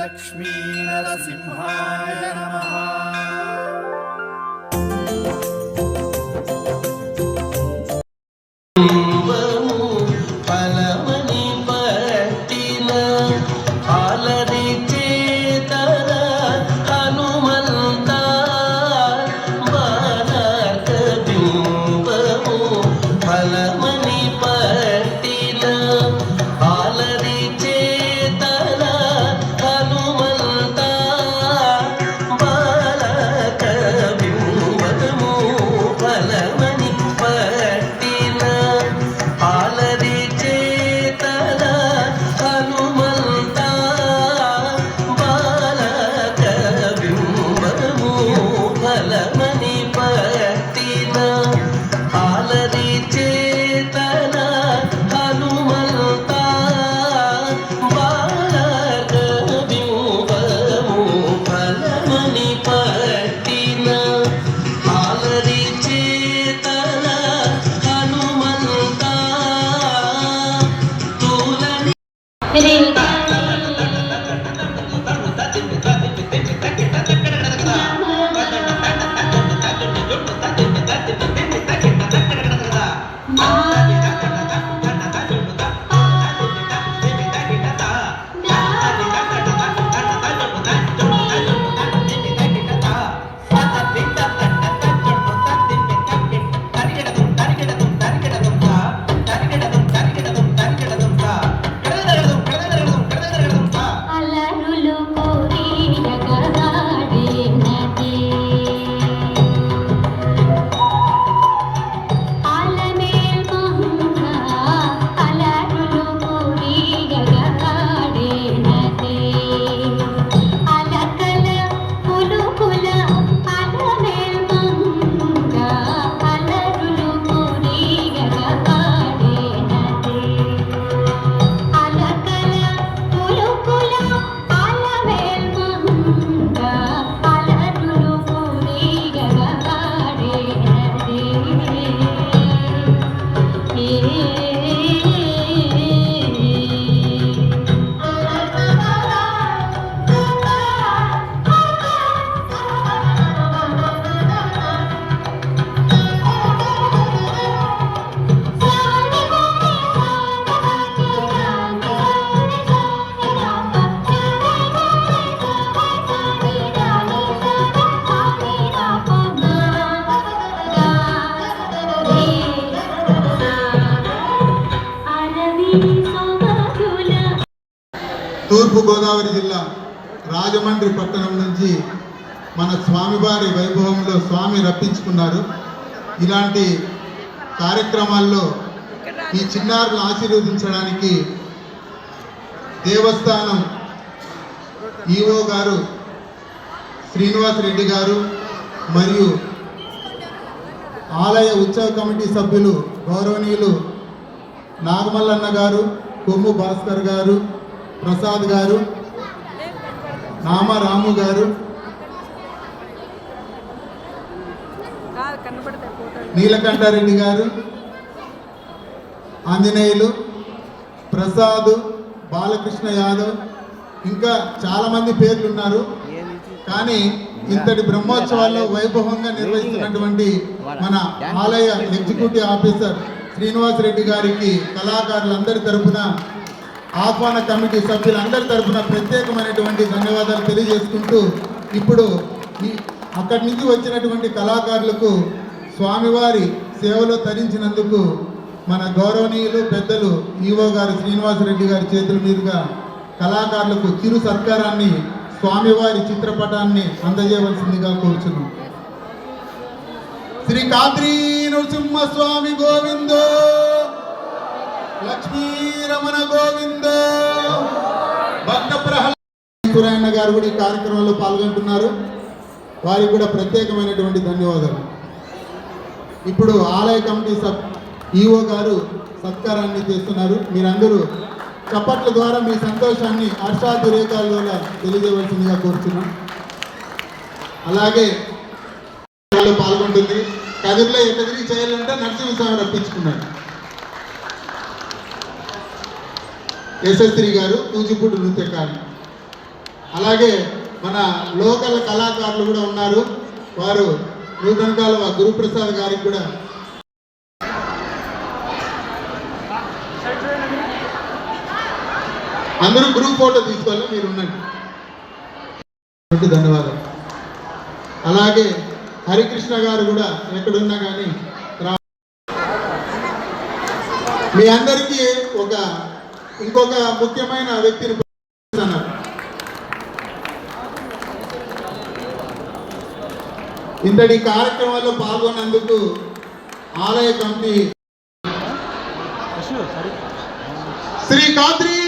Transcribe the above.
लक्ष्मीनरसिंहाय नमः Thank സമ്മതിച്ച് తూర్పుగోదావరి జిల్లా రాజమండ్రి పట్టణం నుంచి మన స్వామివారి వైభవంలో స్వామి రప్పించుకున్నారు. ఇలాంటి కార్యక్రమాల్లో ఈ చిన్నారులను ఆశీర్వదించడానికి దేవస్థానం ఈఓ గారు శ్రీనివాస్ రెడ్డి గారు మరియు ఆలయ ఉత్సవ కమిటీ సభ్యులు గౌరవనీయులు నాగమల్లన్న గారు కొమ్ము భాస్కర్ గారు ప్రసాద్ గారు నామ రాము గారు నీలకంఠారెడ్డి గారు ఆంజనేయులు ప్రసాద్ బాలకృష్ణ యాదవ్ ఇంకా చాలా మంది పేర్లు ఉన్నారు కానీ ఇంతటి బ్రహ్మోత్సవాల్లో వైభవంగా నిర్వహిస్తున్నటువంటి మన ఆలయ ఎగ్జిక్యూటివ్ ఆఫీసర్ శ్రీనివాస్ రెడ్డి గారికి కళాకారులందరి తరపున ఆహ్వాన కమిటీ సభ్యులందరి తరఫున ప్రత్యేకమైనటువంటి ధన్యవాదాలు తెలియజేసుకుంటూ ఇప్పుడు ఈ అక్కడి నుంచి వచ్చినటువంటి కళాకారులకు స్వామివారి సేవలో తరించినందుకు మన గౌరవనీయులు పెద్దలు ఈవో గారు శ్రీనివాసరెడ్డి గారి చేతుల మీదుగా కళాకారులకు చిరు సత్కారాన్ని స్వామివారి చిత్రపటాన్ని అందజేయవలసిందిగా కోరుచున్నాం. శ్రీ కాద్రీ నరసింహ స్వామి గోవిందో! లక్ష్మీ రమణ గోవింద. భక్త ప్రహ్లాదరాయణ గారు కూడా ఈ కార్యక్రమంలో పాల్గొంటున్నారు. వారికి కూడా ప్రత్యేకమైనటువంటి ధన్యవాదాలు. ఇప్పుడు ఆలయ కమిటీ సబ్ ఈఓ గారు సత్కారాన్ని చేస్తున్నారు. మీరందరూ చప్పట్ల ద్వారా మీ సంతోషాన్ని హర్షాతిరేకాల తెలియజేయవలసిందిగా కోరుతున్నాం అలాగే పాల్గొంటుంది. కదిరిలో ఎట్లా తిరిగి చేయాలంటే నరసింహస్వామి రప్పించుకున్నాడు. యశస్త్రి గారు కూచిపూడి నృత్యకారి. అలాగే మన లోకల్ కళాకారులు కూడా ఉన్నారు. వారు నూతన కాలువ గురుప్రసాద్ గారికి కూడా. అందరూ గ్రూప్ ఫోటో తీసుకోవాలి మీరు ఉండండి. ధన్యవాదాలు. అలాగే హరికృష్ణ గారు కూడా ఎక్కడున్నా కానీ రా మీ అందరికీ ఒక ఇంకొక ముఖ్యమైన వ్యక్తిని అన్నారు. ఇంతటి కార్యక్రమాల్లో పాల్గొన్నందుకు ఆలయ కమిటీ శ్రీ కాద్రి